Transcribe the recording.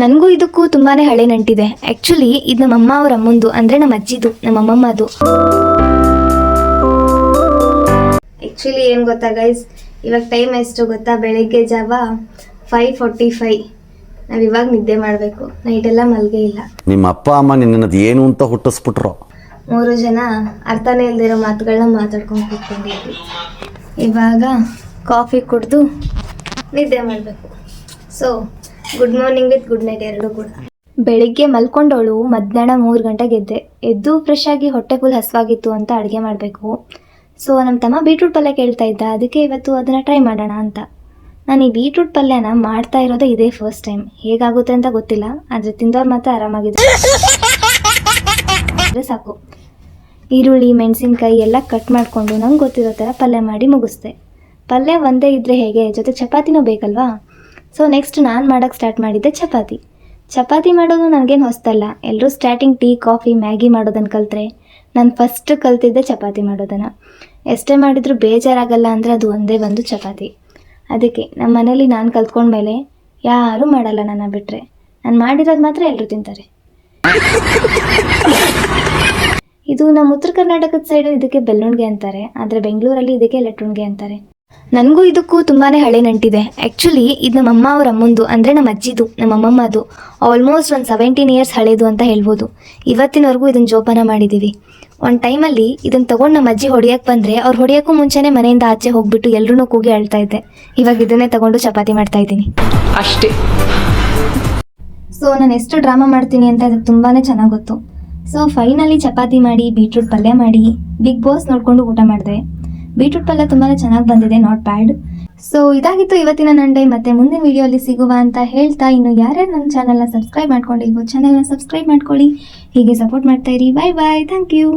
ನನಗೂ ಇದಕ್ಕೂ ತುಂಬಾನೇ ಹಳೆ ನಂಟಿದೆ. ಆ್ಯಕ್ಚುಲಿ ಇದು ನಮ್ಮ ಅಮ್ಮ ಅವ್ರ ಅಮ್ಮಂದು ಅಂದ್ರೆ ನಮ್ಮ ಅಜ್ಜಿದು ನಮ್ಮ ಅಮ್ಮಮ್ಮದು. ಆ್ಯಕ್ಚುಲಿ ಏನು ಗೊತ್ತಾ ಗೈಸ್ ಇವಾಗ ಟೈಮ್ ಎಷ್ಟು ಗೊತ್ತಾ? ಬೆಳಿಗ್ಗೆ ಜಾವ ಫೈವ್ ಫೋರ್ಟಿ ಫೈವ್ ನಾವು ಇವಾಗ ನಿದ್ದೆ ಮಾಡಬೇಕು. ನೈಟೆಲ್ಲ ಮಲ್ಗೆ ಇಲ್ಲ. ನಿಮ್ಮ ಅಪ್ಪ ಅಮ್ಮ ನಿನ್ನದು ಏನು ಅಂತ ಹುಟ್ಟಿಸ್ಬಿಟ್ರು? ಮೂರು ಜನ ಅರ್ಥನೇ ಇಲ್ದಿರೋ ಮಾತುಗಳನ್ನ ಮಾತಾಡ್ಕೊಂಡು ಕೂತ್ಕೊಂಡಿದ್ವಿ. ಇವಾಗ ಕಾಫಿ ಕುಡಿದು ನಿದ್ದೆ ಮಾಡಬೇಕು. So good morning with good night ಎರಡೂ ಕೂಡ. ಬೆಳಿಗ್ಗೆ ಮಲ್ಕೊಂಡವಳು ಮಧ್ಯಾಹ್ನ ಮೂರು ಗಂಟೆಗೆ ಎದ್ದೆ. ಎದ್ದು ಫ್ರೆಶ್ ಆಗಿ ಹೊಟ್ಟೆ ಫುಲ್ ಹಸುವಾಗಿತ್ತು ಅಂತ ಅಡುಗೆ ಮಾಡಬೇಕು. ಸೊ ನಮ್ಮ ತಮ್ಮ ಬೀಟ್ರೂಟ್ ಪಲ್ಯ ಕೇಳ್ತಾ ಇದ್ದ. ಅದಕ್ಕೆ ಇವತ್ತು ಅದನ್ನು ಟ್ರೈ ಮಾಡೋಣ ಅಂತ. ನಾನು ಈ ಬೀಟ್ರೂಟ್ ಪಲ್ಯನ ಮಾಡ್ತಾ ಇರೋದೇ ಇದೇ ಫಸ್ಟ್ ಟೈಮ್ ಹೇಗಾಗುತ್ತೆ ಅಂತ ಗೊತ್ತಿಲ್ಲ. ಆದರೆ ತಿಂದವ್ರು ಮಾತ್ರ ಆರಾಮಾಗಿದೆ ಸಾಕು. ಈರುಳ್ಳಿ, ಮೆಣಸಿನ್ಕಾಯಿ ಎಲ್ಲ ಕಟ್ ಮಾಡಿಕೊಂಡು ನಂಗೆ ಗೊತ್ತಿರೋ ಥರ ಪಲ್ಯ ಮಾಡಿ ಮುಗಿಸ್ದೆ. ಪಲ್ಯ ಒಂದೇ ಇದ್ದರೆ ಹೇಗೆ? ಜೊತೆ ಚಪಾತಿನೂ ಬೇಕಲ್ವಾ? ಸೊ ನೆಕ್ಸ್ಟ್ ನಾನು ಮಾಡೋಕ್ಕೆ ಸ್ಟಾರ್ಟ್ ಮಾಡಿದ್ದೆ ಚಪಾತಿ. ಚಪಾತಿ ಮಾಡೋದು ನನಗೇನು ಹೊಸ್ತಲ್ಲ. ಎಲ್ಲರೂ ಸ್ಟಾರ್ಟಿಂಗ್ ಟೀ ಕಾಫಿ ಮ್ಯಾಗಿ ಮಾಡೋದನ್ನು ಕಲಿತ್ರೆ ನಾನು ಫಸ್ಟ್ ಕಲ್ತಿದ್ದೆ ಚಪಾತಿ ಮಾಡೋದನ್ನು. ಎಷ್ಟೇ ಮಾಡಿದರೂ ಬೇಜಾರಾಗಲ್ಲ ಅಂದರೆ ಅದು ಒಂದೇ ಒಂದು ಚಪಾತಿ. ಅದಕ್ಕೆ ನಮ್ಮ ಮನೇಲಿ ನಾನು ಕಲ್ತ್ಕೊಂಡ್ಮೇಲೆ ಯಾರೂ ಮಾಡಲ್ಲ ನನ್ನ ಬಿಟ್ಟರೆ ನಾನು ಮಾಡಿರೋದು ಮಾತ್ರ ಎಲ್ಲರೂ ತಿಂತಾರೆ. ಇದು ನಮ್ಮ ಉತ್ತರ ಕರ್ನಾಟಕದ ಸೈಡು ಇದಕ್ಕೆ ಬೆಲ್ಲುಣ್ಗೆ ಅಂತಾರೆ. ಆದರೆ ಬೆಂಗಳೂರಲ್ಲಿ ಇದಕ್ಕೆ ಲಟ್ಟುಣ್ಗೆ ಅಂತಾರೆ. ನನಗೂ ಇದಕ್ಕೂ ತುಂಬಾನೇ ಹಳೆ ನಂಟಿದೆ. ಆ್ಯಕ್ಚುಲಿ ಇದು ನಮ್ಮ ಅಮ್ಮ ಅವ್ರ ಅಮ್ಮಂದು ಅಂದರೆ ನಮ್ಮ ಅಜ್ಜಿದು ನಮ್ಮ ಅಮ್ಮಮ್ಮದು. ಆಲ್ಮೋಸ್ಟ್ ಒಂದು ಸೆವೆಂಟೀನ್ ಇಯರ್ಸ್ ಹಳೇದು ಅಂತ ಹೇಳ್ಬೋದು. ಇವತ್ತಿನವರೆಗೂ ಇದನ್ನು ಜೋಪಾನ ಮಾಡಿದ್ದೀವಿ ಒಂದು ಟೈಮಲ್ಲಿ ಇದನ್ನು ತೊಗೊಂಡು ನಮ್ಮ ಅಜ್ಜಿ ಹೊಡಿಯಕ್ ಬಂದರೆ ಅವ್ರು ಹೊಡಿಯೋಕ್ಕೂ ಮುಂಚೆನೇ ಮನೆಯಿಂದ ಆಚೆ ಹೋಗ್ಬಿಟ್ಟು ಎಲ್ಲರೂ ಕೂಗಿ ಅಳ್ತಾ ಇದ್ದೆ. ಇವಾಗ ಇದನ್ನೇ ತಗೊಂಡು ಚಪಾತಿ ಮಾಡ್ತಾ ಇದ್ದೀನಿ. ಅಷ್ಟೇ. ಸೊ ನಾನು ಎಷ್ಟು ಡ್ರಾಮಾ ಮಾಡ್ತೀನಿ ಅಂತ ಅದಕ್ಕೆ ತುಂಬಾ ಚೆನ್ನಾಗಿ ಗೊತ್ತು. ಸೊ ಫೈನಲಿ ಚಪಾತಿ ಮಾಡಿ ಬೀಟ್ರೂಟ್ ಪಲ್ಯ ಮಾಡಿ ಬಿಗ್ ಬಾಸ್ ನೋಡಿಕೊಂಡು ಊಟ ಮಾಡಿದೆ. ಬೀಟ್ರೂಟ್ ಪಲ್ಯ ತುಂಬಾ ಚೆನ್ನಾಗಿ ಬಂದಿದೆ ನಾಟ್ ಬ್ಯಾಡ್ ಸೊ ಇದಾಗಿತ್ತು ಇವತ್ತಿನ ನಂಡೆ ಮತ್ತೆ ಮುಂದಿನ ವಿಡಿಯೋಲಿ ಸಿಗುವ ಅಂತ ಹೇಳ್ತಾ ಇನ್ನು ಯಾರ್ಯಾರು ನನ್ನ ಚಾನಲ್ನ ಸಬ್ಸ್ಕ್ರೈಬ್ ಮಾಡ್ಕೊಂಡಿಲ್ವೋ ಚಾನಲ್ನ ಸಬ್ಸ್ಕ್ರೈಬ್ ಮಾಡ್ಕೊಳ್ಳಿ. ಹೀಗೆ ಸಪೋರ್ಟ್ ಮಾಡ್ತಾ ಇರಿ. ಬಾಯ್ ಬಾಯ್ ಥ್ಯಾಂಕ್ ಯು